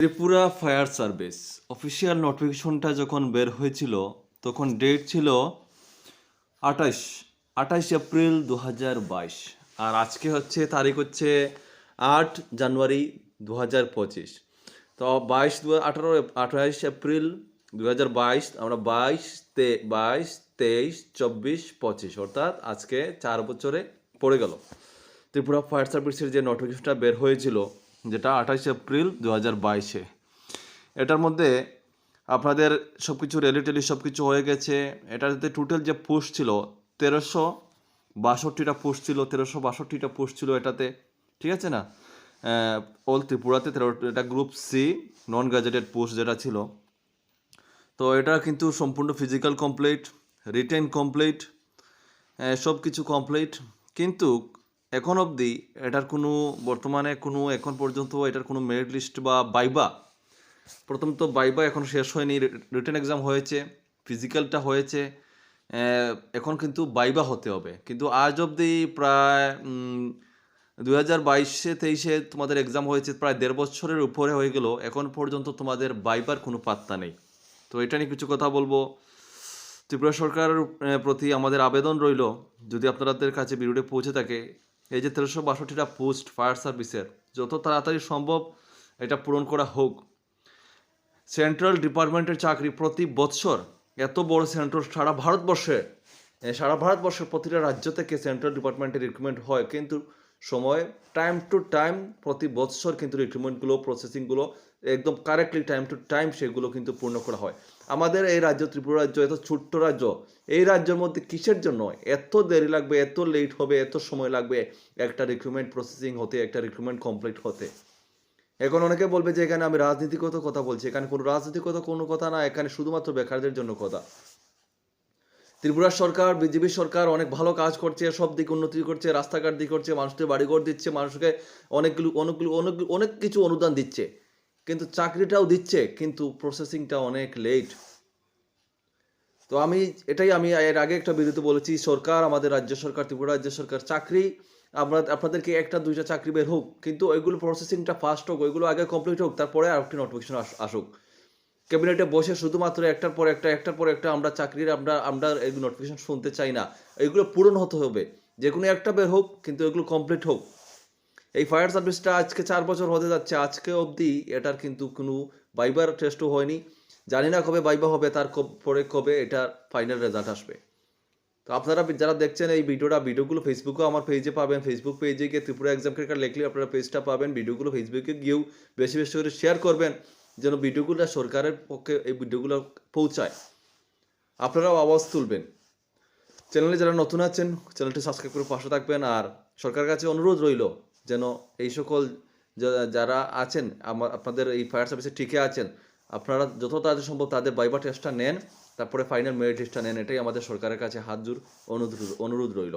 Tripura fire service. Official নোটিফিকেশনটা যখন বের হয়েছিল, তখন ডেট ছিল আঠাশ আঠাশ এপ্রিল দু বাইশ। আর আজকে হচ্ছে তারিখ হচ্ছে আট জানুয়ারি দু হাজার পঁচিশ। তো বাইশ দু আঠারো, আঠাশ এপ্রিল দু হাজার বাইশ, আমরা বাইশ তে, বাইশ, তেইশ, চব্বিশ, পঁচিশ, অর্থাৎ আজকে চার বছরে পড়ে গেল। ত্রিপুরা ফায়ার সার্ভিসের যে নোটিফিকেশনটা বের হয়েছিল যেটা আঠাশ এপ্রিল দু হাজার বাইশে। এটার মধ্যে আপনাদের সব কিছু রেলিটেলি সব কিছু হয়ে গেছে। এটাতে টোটাল যে পোস্ট ছিল, তেরোশো বাষট্টিটা পোস্ট ছিল, তেরোশো বাষট্টিটা পোস্ট ছিল এটাতে। ঠিক আছে না? অল ত্রিপুরাতে তেরো, এটা group C non graduated post যেটা ছিল। তো এটা কিন্তু সম্পূর্ণ ফিজিক্যাল কমপ্লিট রিটেন কমপ্লিট সব কিছু কমপ্লিট কিন্তু এখন অবধি এটার কোনো বর্তমানে কোনো এখন পর্যন্ত এটার কোনো মেরিট লিস্ট বা বাইবা, প্রথম তো বাইবা এখন শেষ হয়নি রিটার্ন এক্সাম হয়েছে ফিজিক্যালটা হয়েছে এখন কিন্তু বাইবা হতে হবে। কিন্তু আজ অবধি প্রায় দু হাজার বাইশে তেইশে তোমাদের এক্সাম হয়েছে, প্রায় দেড় বছরের উপরে হয়ে গেল, এখন পর্যন্ত তোমাদের বাইবার কোনো পাত্তা নেই। তো এটা নিয়ে কিছু কথা বলব। ত্রিপুরা সরকারের প্রতি আমাদের আবেদন রইল, যদি আপনাদের কাছে ভিডিওটি পৌঁছে থাকে এই যে তেরোশো বাষট্টিটা পোস্ট ফায়ার সার্ভিসের, যত তাড়াতাড়ি সম্ভব এটা পূরণ করা হোক। সেন্ট্রাল ডিপার্টমেন্টের চাকরি প্রতি বছর এত বড় সেন্ট্রাল সারা ভারতবর্ষে সারা ভারতবর্ষের প্রতিটা রাজ্য থেকে সেন্ট্রাল ডিপার্টমেন্টের রিক্রুটমেন্ট হয়, কিন্তু সময় টাইম টু টাইম প্রতি বৎসর কিন্তু রিক্রুটমেন্টগুলো প্রসেসিংগুলো একদম কারেক্টলি টাইম টু টাইম সেগুলো কিন্তু পূর্ণ করা হয়। আমাদের এই রাজ্য, ত্রিপুরা রাজ্য এত ছোট্ট রাজ্য, এই রাজ্যের মধ্যে কিসের জন্য? এত দেরি লাগবে, এত লেট হবে, এত সময় লাগবে একটা রিক্রুটমেন্ট প্রসেসিং হতে, একটা রিক্রুটমেন্ট কমপ্লিট হতে। এখন অনেকে বলবে যে এখানে আমি রাজনীতিগত কথা বলছি, এখানে কোনো রাজনীতিগত কোনো কথা না, এখানে শুধুমাত্র বেকারদের জন্য কথা। ত্রিপুরা সরকার, বিজেপি সরকার অনেক ভালো কাজ করছে, সব দিক উন্নতি করছে, রাস্তাঘাট দিক করছে, মানুষকে বাড়িঘর দিচ্ছে, মানুষকে অনেকগুলো অনেকগুলো অনেক অনেক কিছু অনুদান দিচ্ছে। কিন্তু চাকরিটাও দিচ্ছে, কিন্তু প্রসেসিংটা অনেক লেট তো আমি এটাই আমি এর আগে একটা বিরতি বলেছি, সরকার, আমাদের রাজ্য সরকার, ত্রিপুরা রাজ্য সরকার, চাকরি, আমরা, আপনাদেরকে একটা, দুইটা চাকরি বের হোক, কিন্তু ওইগুলো প্রসেসিংটা ফাস্ট হোক, ওইগুলো আগে কমপ্লিট হোক, তারপরে আর একটি নোটিফিকেশন আসুক। ক্যাবিনেটে বসে শুধুমাত্র একটার পর একটা, একটার পর একটা আমরা চাকরির, আমরা আমরা এই নোটিফিকেশন শুনতে চাই না। এইগুলো পূরণ হতে হবে। যে কোনো একটা বের হোক, কিন্তু এগুলো কমপ্লিট হোক। এই ফায়ার সার্ভিসটা আজকে চার বছর হতে যাচ্ছে। আজকে অবধি এটার কিন্তু কোনো বাইবার টেস্টও হয়নি। জানি না কবে বাইবা হবে, তার পরে কবে এটার ফাইনাল রেজাল্ট আসবে। তো আপনারা যারা দেখছেন এই ভিডিওটা, ভিডিওগুলো ফেসবুকেও আমার পেজে পাবেন। ফেসবুক পেজে গিয়ে ত্রিপুরা এক্সাম ক্রিকেট লিখলে আপনারা পেজটা পাবেন। ভিডিওগুলো ফেসবুকে গিয়েও বেশি বেশি করে শেয়ার করবেন। যেন ভিডিওগুলো সরকারের পক্ষে এই ভিডিওগুলো পৌঁছায়। আপনারাও আওয়াজ তুলবেন। চ্যানেলে যারা নতুন আছেন চ্যানেলটি সাবস্ক্রাইব করে পাশে থাকবেন। আর সরকারের কাছে অনুরোধ রইল যেন এই সকল যারা আছেন আমার আপনাদের এই ফায়ার সার্ভিসে টিকে আছেন, আপনারা যত তাড়াতাড়ি সম্ভব তাদের বাইবা টেস্টটা নেন, তারপরে ফাইনাল মেরিট টেস্টটা নেন, এটাই আমাদের সরকারের কাছে হাত জোর অনুরোধ অনুরোধ রইল।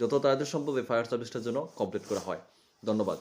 যত তাড়াতাড়ি সম্ভব এই ফায়ার সার্ভিসটার জন্য কমপ্লিট করা হয়। ধন্যবাদ।